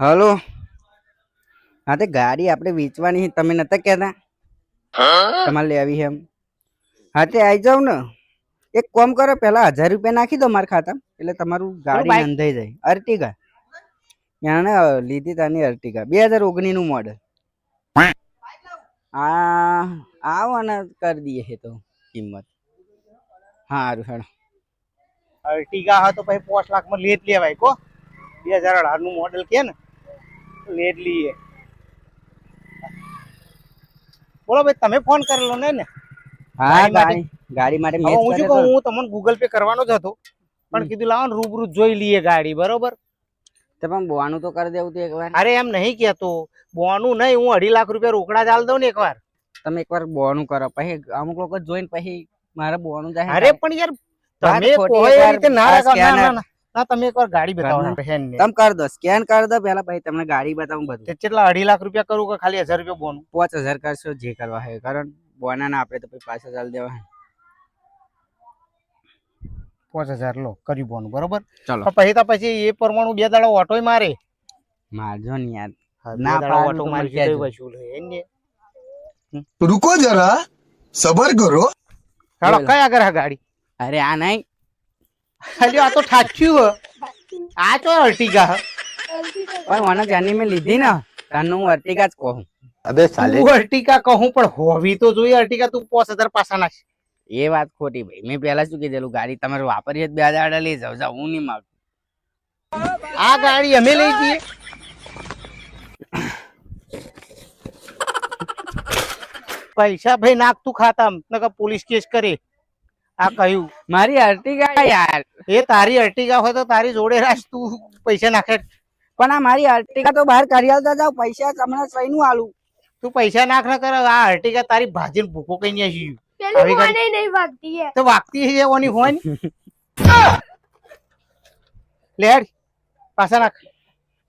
Hello. હા તે ગાડી આપણે વેચવાની છે તમે નતા કહેતા? તમારે લેવી છે એમ. હા તે આવી જાવ ને. એક કોમ કરો પહેલા હજાર રૂપિયા નાખી દો મારા ખાતા એટલે તમારું ગાડી? નોંધાઈ જાય. અર્ટિગા. એને લીધી તાની અર્ટિગા. બે હજાર ઓગણીસનું મોડલ આ આવો ને કરી દઈએ છે તો કિંમત. સારું સારું અર્ટિગા હા તો પછી પાંચ લાખમાં લેત લેટ લેવાય કો? બે હજાર અઢારનું મોડલ કે ને? લેટ લઈએ બોલો ભાઈ તમે ફોન કરેલો ને ને હા ગાડી માટે? ગાડી ગાડી માટે હવે હું શું કહું હું તમને ગૂગલ પે કરવાનો જ હતો પણ કીધું લાવો રૂબરૂ જોઈ લઈએ ગાડી બરોબર? તો પણ બોવાનું તો કરી દેવું તું એકવાર અરે એમ નહીં કેતો બોવાનું નહીં હું અઢી લાખ રૂપિયા રોકડા ચાલ દઉં ને એકવાર તમે એકવાર બોવાનું કરો પછી અમુક લોકો જોઈને પછી મારે બોવાનું જાય અરે પણ યાર તમે કોઈ રીતે ના રાખો ના ના, તમે એકવાર ગાડી બતાવો બહેન તમે કર દો સ્કેન કર દો પહેલા પછી તમને ગાડી બતાવું બધું. કેટલા અઢી લાખ રૂપિયા કરું કે ખાલી હજાર રૂપિયા બોનું? પાંચ હજાર કરશો જે કરવા હે કારણ બોના ના આપણે તો પછી પાંચ હજાર દેવા પાંચ હજાર લો કર્યું બોનું બરોબર? ચાલો. પછી તો પછી એ પ્રમાણે બે દાડા ઓટોય મારે. મારજો ને યાર. ના પાડો ઓટો મારી જાય વસૂલ હે ને. રૂકો જરા સબર કરો. હાલો કયા કરા ગાડી? અરે આ નહીં. ખાલી આ તો ઠાચ્યું હે. આ તો અર્ટિગા. પણ મને જાની મેં લીધી ને. તને હું અર્ટિગા જ કહું. અબે સાલે હું અર્ટિગા કહું પણ હોવી તો જોઈએ અર્ટિગા તું પાંચ હજાર પાછા નાખ. એ વાત ખોટી ભાઈ. મેં પહેલા શું કીધેલું? ગાડી તમારે વાપરી જ તો બે હજાર લઈ જાવ જાવ હું નહીં માગું. આ ગાડી અમે લઈ જઈએ. પૈસા ભાઈ નાખતું ખાતા નકર પોલીસ કેસ કરે આ કહ્યું મારી અર્ટિગા યાર. એ તારી અર્ટિગા હોય તો તારી જોડે રાખ તું પૈસા નાખે. પણ આ મારી અર્ટિગા તો બહાર કરી આવતા જાવ પૈસા તમને સહી નું આલું. તું પૈસા નાખ ના કર આ અર્ટિગા તારી ભાજીને ભૂકો કઈ નહીં આવી પેલી મને નહીં વાગતી હે તો વાગતી છે ઓની હોય ને? લે હેડ. પાછા નાખ.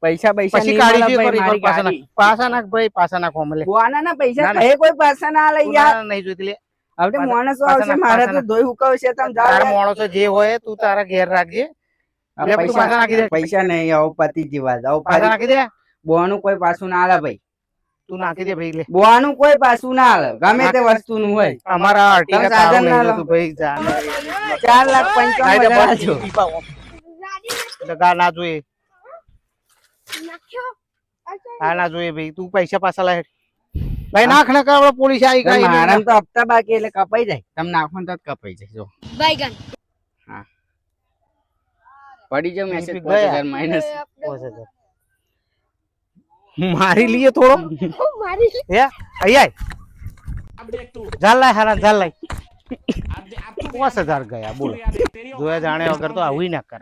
પૈસા પૈસા પછી કાઢી દે કરી પાછા નાખ પાછા નાખ. ભાઈ પાછા નાખો મળે બોના ના પૈસા ના, ના. કહે કોઈ પાછા ના લઈ યાર. નહીં જોઈતી લે. હવે માણસો આવશે મારે તો ધોઈ હુકવશે તમે જાઓ તારા માણસો જે હોય તું તારા ઘેર રાખજે. આ તું પાછા પૈસા નાખી દે. પૈસા નહીં આવો પતિ વાત આવું પાછા નાખી દે. બોવાનું કોઈ પાછું ના આલે ભાઈ. તું નાખી દે ભાઈ લે. બોવાનું કોઈ પાછું ના આલે. ગમે તે વસ્તુ નું હોય. અમારા અર્ટિગા સાધન ના લો. ભાઈ જા. ચાર લાખ પંચાવન હજાર આલજો. લગા ના જોઈએ. નાખ્યો? આ ના જોઈએ ભાઈ. તું પૈસા પાછા લાય. ભાઈ નાખ ના કર પોલીસ આવી ગઈ. મારા તો હપ્તા બાકી એટલે કપાઈ જાય. તમે નાખો ને તો કપાઈ જાય જો. બાયગન. પડી જાવ મેસેજ 5000 માઇનસ 5000 મારી લીએ થોડો? મારી હે? અહીંયા જાલ લાય હારા જાલ લાય. પાંચ હજાર ગયા બોલો. જોયા જાણે વગર તો આવું ના કરે